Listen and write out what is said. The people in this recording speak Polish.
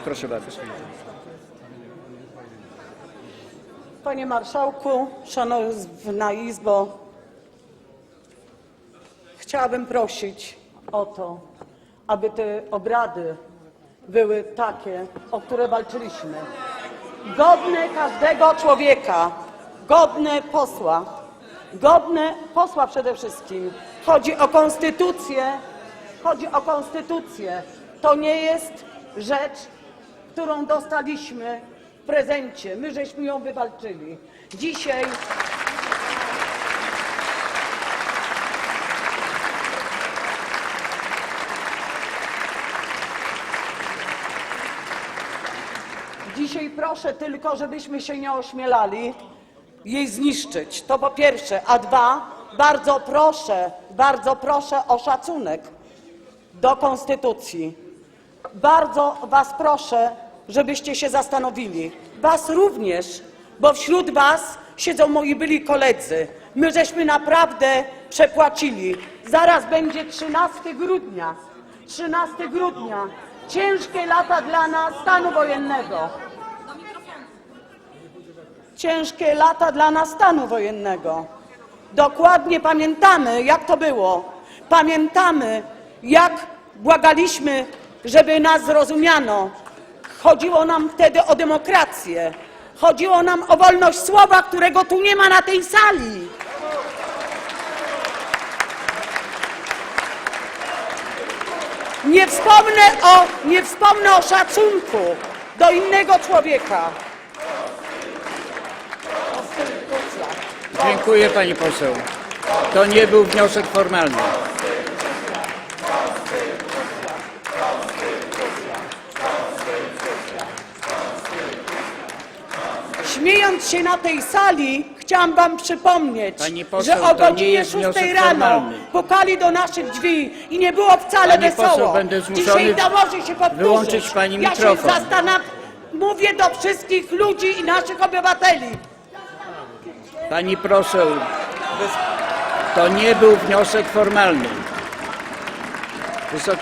Proszę bardzo. Panie Marszałku, Szanowna Izbo, chciałabym prosić o to, aby te obrady były takie, o które walczyliśmy. Godne każdego człowieka, godne posła, godne posła przede wszystkim. Chodzi o konstytucję, chodzi o konstytucję. To nie jest rzecz, którą dostaliśmy w prezencie. My żeśmy ją wywalczyli. Dzisiaj Dzisiaj proszę tylko, żebyśmy się nie ośmielali jej zniszczyć. To po pierwsze. A dwa, bardzo proszę, bardzo proszę o szacunek do Konstytucji. Bardzo Was proszę, żebyście się zastanowili. Was również, bo wśród Was siedzą moi byli koledzy. My żeśmy naprawdę przepłacili. Zaraz będzie 13 grudnia. 13 grudnia. Ciężkie lata dla nas stanu wojennego. Ciężkie lata dla nas stanu wojennego. Dokładnie pamiętamy, jak to było. Pamiętamy, jak błagaliśmy, żeby nas zrozumiano. Chodziło nam wtedy o demokrację. Chodziło nam o wolność słowa, którego tu nie ma na tej sali. Nie wspomnę o, nie wspomnę o szacunku do innego człowieka. Dziękuję pani poseł. To nie był wniosek formalny. Śmiejąc się na tej sali, chciałam wam przypomnieć, Pani poseł, że o to nie godzinie jest 6 wniosek rano formalny. pukali do naszych drzwi i nie było wcale Pani wesoło. poseł, będę zmuszony Dzisiaj dołoży się powtórzyć. wyłączyć pani ja mikrofon. się zastanawiam, mówię do wszystkich ludzi i naszych obywateli. Pani poseł, to nie był wniosek formalny. Wysoki